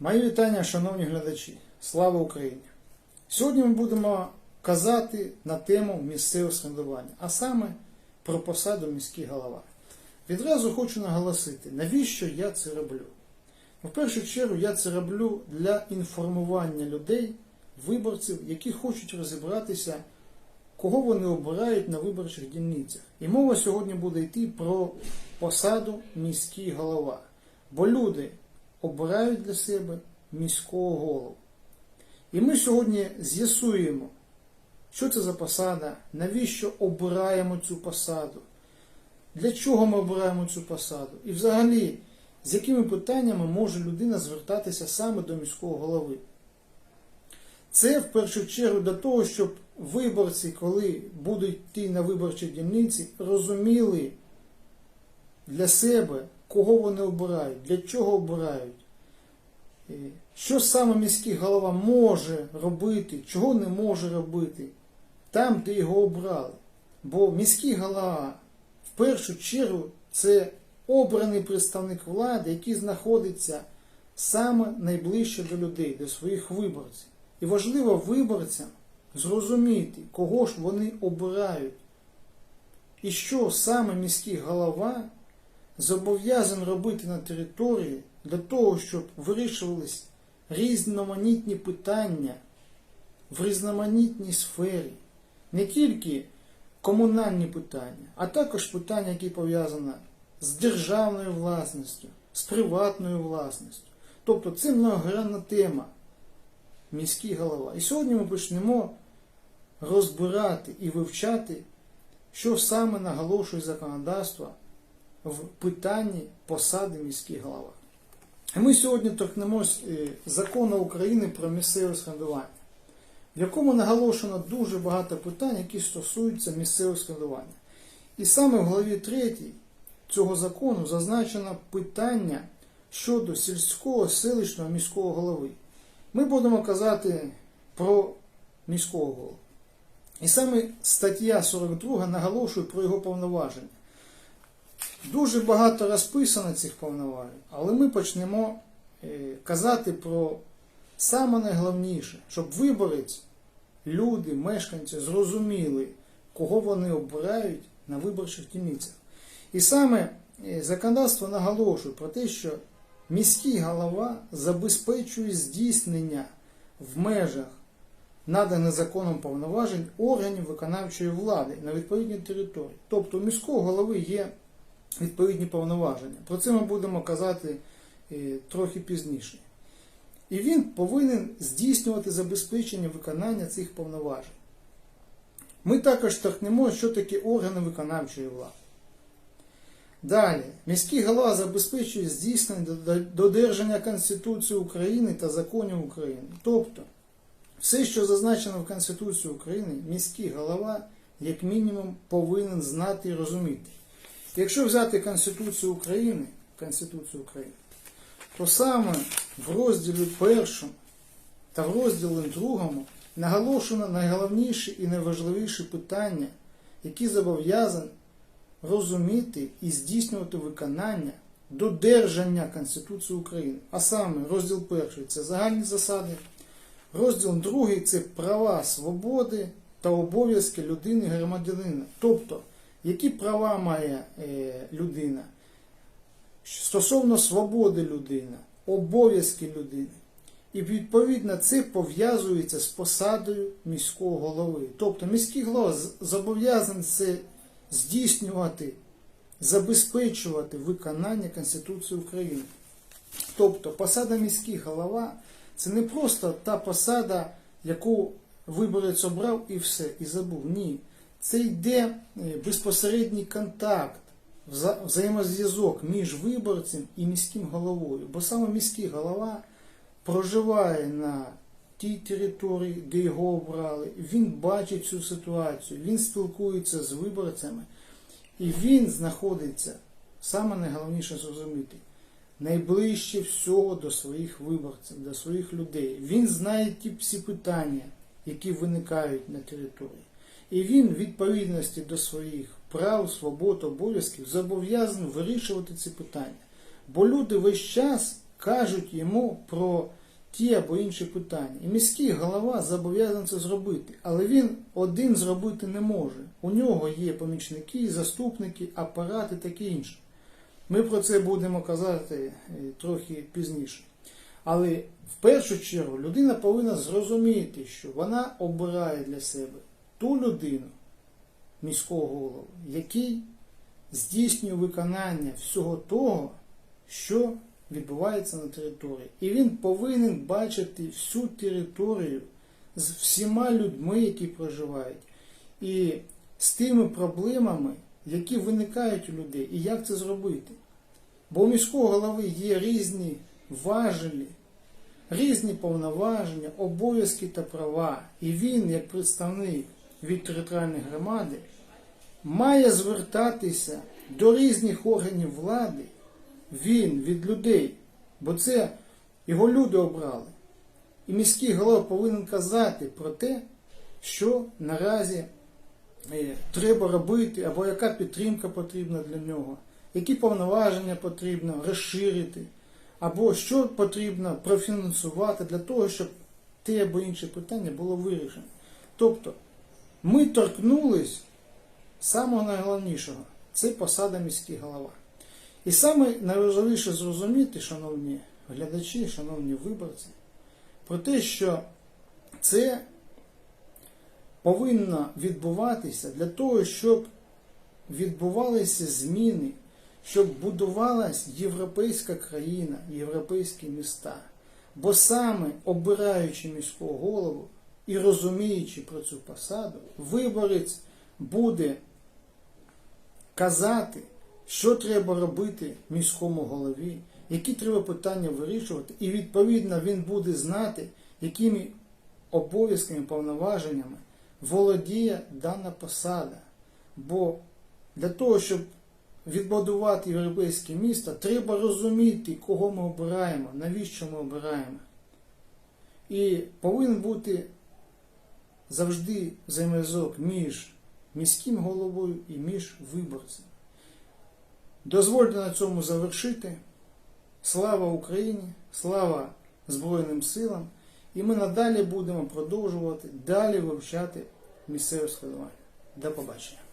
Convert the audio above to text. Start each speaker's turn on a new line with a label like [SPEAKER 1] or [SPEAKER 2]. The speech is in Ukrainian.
[SPEAKER 1] Мої вітання, шановні глядачі. Слава Україні! Сьогодні ми будемо казати на тему місцевого самоврядування, а саме про посаду міський голова. Відразу хочу наголосити, навіщо я це роблю. В першу чергу я це роблю для інформування людей, виборців, які хочуть розібратися, кого вони обирають на виборчих дільницях. І мова сьогодні буде йти про посаду міський голова. Бо люди обирають для себе міського голову. І ми сьогодні з'ясуємо, що це за посада, навіщо обираємо цю посаду, для чого ми обираємо цю посаду, і взагалі, з якими питаннями може людина звертатися саме до міського голови. Це в першу чергу для того, щоб виборці, коли будуть йти на виборчі дільниці, розуміли для себе, кого вони обирають, для чого обирають. Що саме міський голова може робити, чого не може робити там, де його обрали. Бо міський голова в першу чергу це обраний представник влади, який знаходиться саме найближче до людей, до своїх виборців. І важливо виборцям зрозуміти, кого ж вони обирають. І що саме міський голова зобов'язаний робити на території для того, щоб вирішувались різноманітні питання в різноманітній сфері, не тільки комунальні питання, а також питання, які пов'язані з державною власністю, з приватною власністю. Тобто це многогранна тема міський голова. І сьогодні ми почнемо розбирати і вивчати, що саме наголошує законодавство в питанні посади міський голова. Ми сьогодні торкнемось е, закону України про місцеве самоврядування, в якому наголошено дуже багато питань, які стосуються місцевого самоврядування. І саме в главі 3 цього закону зазначено питання щодо сільського, селищного, міського голови. Ми будемо казати про міського голову. І саме стаття 42 наголошує про його повноваження. Дуже багато розписано цих повноважень, але ми почнемо е, казати про саме найголовніше, щоб виборець, люди, мешканці зрозуміли, кого вони обирають на виборчих дільницях. І саме е, законодавство наголошує про те, що міський голова забезпечує здійснення в межах наданих законом повноважень органів виконавчої влади на відповідній території. Тобто у міського голови є відповідні повноваження. Про це ми будемо казати е, трохи пізніше. І він повинен здійснювати забезпечення виконання цих повноважень. Ми також торкнемо, що таке органи виконавчої влади. Далі, міський голова забезпечує здійснення додержання Конституції України та законів України. Тобто, все, що зазначено в Конституції України, міський голова, як мінімум, повинен знати і розуміти. Якщо взяти Конституцію України, Конституцію України, то саме в розділі першому та в розділі другому наголошено найголовніші і найважливіші питання, які зобов'язані розуміти і здійснювати виконання додержання Конституції України. А саме розділ перший це загальні засади, розділ другий це права, свободи та обов'язки людини і громадянина. Тобто, які права має е, людина стосовно свободи людини, обов'язки людини. І відповідно це пов'язується з посадою міського голови. Тобто міський голова зобов'язаний це здійснювати, забезпечувати виконання Конституції України. Тобто посада міський голова це не просто та посада, яку виборець обрав і все, і забув. Ні. Це йде безпосередній контакт, взаємозв'язок між виборцем і міським головою. Бо саме міський голова проживає на тій території, де його обрали, він бачить цю ситуацію, він спілкується з виборцями, і він знаходиться, саме найголовніше зрозуміти, найближче всього до своїх виборців, до своїх людей. Він знає ті всі питання, які виникають на території. І він, в відповідності до своїх прав, свобод, обов'язків, зобов'язаний вирішувати ці питання. Бо люди весь час кажуть йому про ті або інші питання. І міський голова зобов'язаний це зробити, але він один зробити не може. У нього є помічники, заступники, апарат і таке інше. Ми про це будемо казати е, трохи пізніше. Але в першу чергу людина повинна зрозуміти, що вона обирає для себе ту людину, міського голову, який здійснює виконання всього того, що відбувається на території. І він повинен бачити всю територію з всіма людьми, які проживають, і з тими проблемами, які виникають у людей, і як це зробити. Бо у міського голови є різні важелі, різні повноваження, обов'язки та права. І він, як представник від територіальної громади, має звертатися до різних органів влади, він від людей, бо це його люди обрали. І міський голова повинен казати про те, що наразі е, треба робити, або яка підтримка потрібна для нього, які повноваження потрібно розширити, або що потрібно профінансувати для того, щоб те або інше питання було вирішено. Тобто ми торкнулись самого найголовнішого це посада міський голова. І саме найважливіше зрозуміти, шановні глядачі, шановні виборці, про те, що це повинно відбуватися для того, щоб відбувалися зміни, щоб будувалась європейська країна, європейські міста. Бо саме обираючи міського голову і розуміючи про цю посаду, виборець буде казати, що треба робити міському голові, які треба питання вирішувати, і відповідно він буде знати, якими обов'язками, повноваженнями володіє дана посада. Бо для того, щоб відбудувати європейське місто, треба розуміти, кого ми обираємо, навіщо ми обираємо. І повинен бути завжди взаємозв'язок між міським головою і між виборцем. Дозвольте на цьому завершити. Слава Україні! Слава Збройним силам! І ми надалі будемо продовжувати далі вивчати місцеве складування. До побачення!